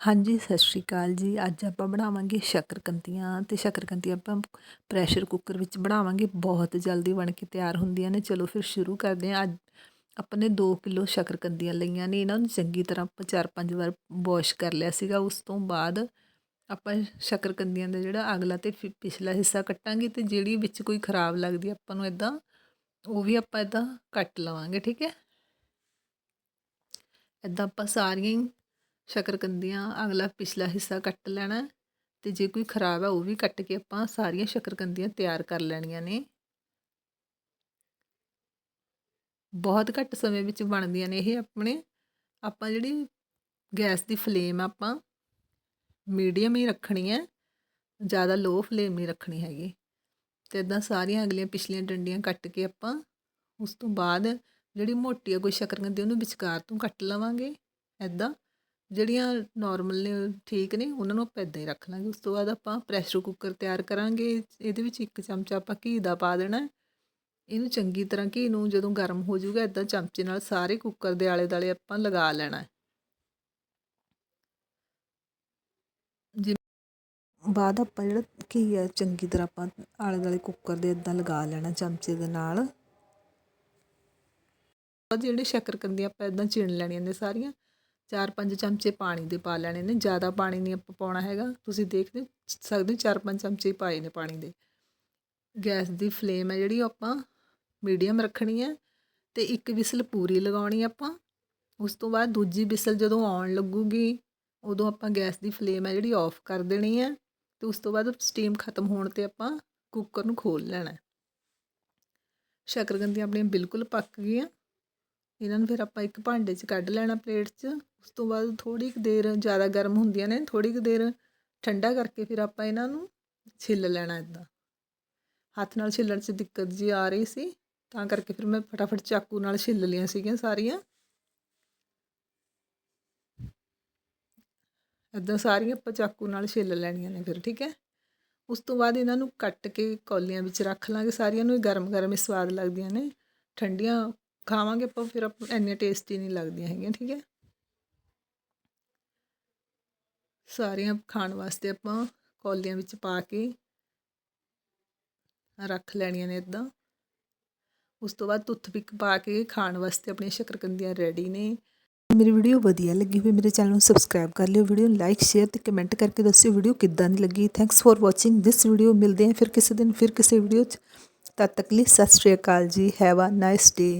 ਹਾਂਜੀ, ਸਤਿ ਸ਼੍ਰੀ ਅਕਾਲ ਜੀ। ਅੱਜ ਆਪਾਂ ਬਣਾਵਾਂਗੇ ਸ਼ੱਕਰਕੰਦੀਆਂ ਤੇ ਸ਼ੱਕਰਕੰਦੀਆਂ ਆਪਾਂ ਪ੍ਰੈਸ਼ਰ ਕੁੱਕਰ ਵਿੱਚ ਬਣਾਵਾਂਗੇ। ਬਹੁਤ ਜਲਦੀ ਬਣ ਕੇ ਤਿਆਰ ਹੁੰਦੀਆਂ ਨੇ। ਚਲੋ ਫਿਰ ਸ਼ੁਰੂ ਕਰਦੇ ਹਾਂ। ਅੱਜ ਆਪਾਂ ਨੇ 2 ਕਿਲੋ ਸ਼ੱਕਰਕੰਦੀਆਂ ਲਈਆਂ ਨੇ। ਇਹਨਾਂ ਨੂੰ ਚੰਗੀ ਤਰ੍ਹਾਂ ਆਪਾਂ ਚਾਰ ਪੰਜ ਵਾਰ ਵਾਸ਼ ਕਰ ਲਿਆ ਸੀਗਾ। ਉਸ ਤੋਂ ਬਾਅਦ ਆਪਾਂ ਸ਼ੱਕਰਕੰਦੀਆਂ ਦਾ ਜਿਹੜਾ ਅਗਲਾ ਤੇ ਪਿਛਲਾ ਹਿੱਸਾ ਕੱਟਾਂਗੇ ਤੇ ਜਿਹੜੀ ਵਿੱਚ ਕੋਈ ਖਰਾਬ ਲੱਗਦੀ ਆਪਾਂ ਨੂੰ ਇਦਾਂ ਉਹ ਵੀ ਆਪਾਂ ਇਦਾਂ ਕੱਟ ਲਵਾਂਗੇ, ਠੀਕ ਹੈ? ਇਦਾਂ ਆਪਾਂ ਸਾਰੀਆਂ ਸ਼ਕਰਕੰਦੀਆਂ ਅਗਲਾ ਪਿਛਲਾ ਹਿੱਸਾ ਕੱਟ ਲੈਣਾ ਤੇ ਜੇ ਕੋਈ ਖਰਾਬ ਹੈ ਉਹ ਵੀ ਕੱਟ ਕੇ ਆਪਾਂ ਸਾਰੀਆਂ ਸ਼ਕਰਕੰਦੀਆਂ ਤਿਆਰ ਕਰ ਲੈਣੀਆਂ ਨੇ। ਬਹੁਤ ਘੱਟ ਸਮੇਂ ਵਿੱਚ ਬਣਦੀਆਂ ਨੇ ਇਹ ਆਪਣੇ। ਆਪਾਂ ਜਿਹੜੀ ਗੈਸ ਦੀ ਫਲੇਮ ਆਪਾਂ ਮੀਡੀਅਮ ਹੀ ਰੱਖਣੀ ਹੈ, ਜ਼ਿਆਦਾ ਲੋ ਫਲੇਮ ਨਹੀਂ ਰੱਖਣੀ ਹੈਗੀ। ਤੇ ਇਦਾਂ ਸਾਰੀਆਂ ਅਗਲੀਆਂ ਪਿਛਲੀਆਂ ਡੰਡੀਆਂ ਕੱਟ ਕੇ ਆਪਾਂ ਉਸ ਤੋਂ ਬਾਅਦ ਜਿਹੜੀ ਮੋਟੀ ਆ ਕੋਈ ਸ਼ਕਰਕੰਦੀ ਉਹਨੂੰ ਵਿਚਕਾਰ ਤੋਂ ਕੱਟ ਲਵਾਂਗੇ। ਇਦਾਂ ਜਿਹੜੀਆਂ ਨੋਰਮਲ ਨੇ, ਠੀਕ ਨੇ, ਉਹਨਾਂ ਨੂੰ ਆਪਾਂ ਇੱਦਾਂ ਹੀ ਰੱਖ ਲਾਂਗੇ। ਉਸ ਤੋਂ ਬਾਅਦ ਆਪਾਂ ਪ੍ਰੈਸ਼ਰ ਕੁੱਕਰ ਤਿਆਰ ਕਰਾਂਗੇ। ਇਹਦੇ ਵਿੱਚ ਇੱਕ ਚਮਚਾ ਆਪਾਂ ਘੀ ਦਾ ਪਾ ਦੇਣਾ। ਇਹਨੂੰ ਚੰਗੀ ਤਰ੍ਹਾਂ ਘੀ ਨੂੰ ਜਦੋਂ ਗਰਮ ਹੋ ਜਾਊਗਾ ਇਦਾਂ ਚਮਚੇ ਨਾਲ ਸਾਰੇ ਕੁੱਕਰ ਦੇ ਆਲੇ ਦਾਲੇ ਆਪਾਂ ਲਗਾ ਲੈਣਾ। ਬਾਅਦ ਆਪਾਂ ਜਿਹੜਾ ਘੀ ਹੈ, ਚੰਗੀ ਤਰ੍ਹਾਂ ਆਪਾਂ ਆਲੇ ਦਾਲੇ ਕੁੱਕਰ ਦੇ ਇਦਾਂ ਲਗਾ ਲੈਣਾ ਚਮਚੇ ਦੇ ਨਾਲ। ਜਿਹੜੇ ਸ਼ੱਕਰਕੰਦੀ ਆਪਾਂ ਇਦਾਂ ਚਿਣ ਲੈਣੀਆਂ ਨੇ ਸਾਰੀਆਂ ਚਾਰ ਪੰਜ ਚਮਚੇ ਪਾਣੀ ਦੇ ਪਾ ਲੈਣੇ ਨੇ, ਜ਼ਿਆਦਾ ਪਾਣੀ ਨਹੀਂ ਆਪਾਂ ਪਾਉਣਾ ਹੈਗਾ। ਤੁਸੀਂ ਦੇਖ ਸਕਦੇ ਚਾਰ ਪੰਜ ਚਮਚੇ ਪਾਏ ਨੇ ਪਾਣੀ ਦੇ। ਗੈਸ ਦੀ ਫਲੇਮ ਹੈ ਜਿਹੜੀ ਆਪਾਂ ਮੀਡੀਅਮ ਰੱਖਣੀ ਹੈ ਤੇ ਇੱਕ ਵਿਸਲ ਪੂਰੀ ਲਗਾਉਣੀ ਆਪਾਂ। ਉਸ ਤੋਂ ਬਾਅਦ ਦੂਜੀ ਵਿਸਲ ਜਦੋਂ ਆਉਣ ਲੱਗੂਗੀ, ਉਦੋਂ ਆਪਾਂ ਗੈਸ ਦੀ ਫਲੇਮ ਹੈ ਜਿਹੜੀ, ਆਫ ਕਰ ਦੇਣੀ ਹੈ ਤੇ ਉਸ ਤੋਂ ਬਾਅਦ ਸਟੀਮ ਖਤਮ ਹੋਣ ਤੇ ਆਪਾਂ ਕੁੱਕਰ ਨੂੰ ਖੋਲ ਲੈਣਾ ਸ਼ਕਰਗੰਦੀਆਂ ਆਪਣੀਆਂ ਬਿਲਕੁਲ ਪੱਕ ਗਈਆਂ। ਇਹਨਾਂ ਨੂੰ ਫਿਰ ਆਪਾਂ ਇੱਕ ਭਾਂਡੇ 'ਚ ਕੱਢ ਲੈਣਾ ਪਲੇਟ 'ਚ। ਉਸ ਤੋਂ ਬਾਅਦ ਥੋੜ੍ਹੀ ਕੁ ਦੇਰ ਜ਼ਿਆਦਾ ਗਰਮ ਹੁੰਦੀਆਂ ਨੇ, ਥੋੜ੍ਹੀ ਕੁ ਦੇਰ ਠੰਡਾ ਕਰਕੇ ਫਿਰ ਆਪਾਂ ਇਹਨਾਂ ਨੂੰ ਛਿੱਲ ਲੈਣਾ ਇੱਦਾਂ ਹੱਥ ਨਾਲ ਛਿੱਲਣ 'ਚ ਦਿੱਕਤ ਜੀ ਆ ਰਹੀ ਸੀ, ਤਾਂ ਕਰਕੇ ਫਿਰ ਮੈਂ ਫਟਾਫਟ ਚਾਕੂ ਨਾਲ ਛਿੱਲ ਲਈਆਂ ਸੀਗੀਆਂ ਸਾਰੀਆਂ। ਇਦਾਂ ਸਾਰੀਆਂ ਆਪਾਂ ਚਾਕੂ ਨਾਲ ਛਿੱਲ ਲੈਣੀਆਂ ਨੇ ਫਿਰ, ਠੀਕ ਹੈ? ਉਸ ਤੋਂ ਬਾਅਦ ਇਹਨਾਂ ਨੂੰ ਕੱਟ ਕੇ ਕੌਲੀਆਂ ਵਿੱਚ ਰੱਖ ਲਾਂਗੇ, ਸਾਰੀਆਂ ਨੂੰ ਗਰਮ ਗਰਮ ਹੀ ਸਵਾਦ ਲੱਗਦੀਆਂ ਨੇ। ਠੰਡੀਆਂ ਖਾਵਾਂਗੇ ਆਪਾਂ, ਫਿਰ ਆਪਾਂ ਇੰਨੀਆਂ ਟੇਸਟੀ ਨਹੀਂ ਲੱਗਦੀਆਂ ਹੈਗੀਆਂ, ਠੀਕ ਹੈ? ਸਾਰੀਆਂ ਖਾਣ ਵਾਸਤੇ ਆਪਾਂ ਕੌਲੀਆਂ ਵਿੱਚ ਪਾ ਕੇ ਰੱਖ ਲੈਣੀਆਂ ਨੇ ਇਦਾਂ ਉਸ ਤੋਂ ਬਾਅਦ ਟੁੱਥਪਿਕ ਪਾ ਕੇ ਖਾਣ ਵਾਸਤੇ ਆਪਣੀਆਂ ਸ਼ਕਰਕੰਦੀਆਂ ਰੈਡੀ ਨੇ। ਮੇਰੀ ਵੀਡੀਓ ਵਧੀਆ ਲੱਗੀ ਹੋਈ ਮੇਰੇ ਚੈਨਲ ਨੂੰ ਸਬਸਕ੍ਰਾਈਬ ਕਰ ਲਿਓ ਵੀਡੀਓ ਨੂੰ ਲਾਈਕ ਸ਼ੇਅਰ ਤੇ ਕਮੈਂਟ ਕਰਕੇ ਦੱਸਿਓ ਵੀਡੀਓ ਕਿੱਦਾਂ ਦੀ ਲੱਗੀ। Thanks for watching this video ਮਿਲਦੇ ਹਾਂ ਫਿਰ ਕਿਸੇ ਦਿਨ, ਫਿਰ ਕਿਸੇ ਵੀਡੀਓ 'ਚ। ਤਦ ਤੱਕ ਲਈ ਸਤਿ ਸ਼੍ਰੀ ਅਕਾਲ ਜੀ। Have a nice day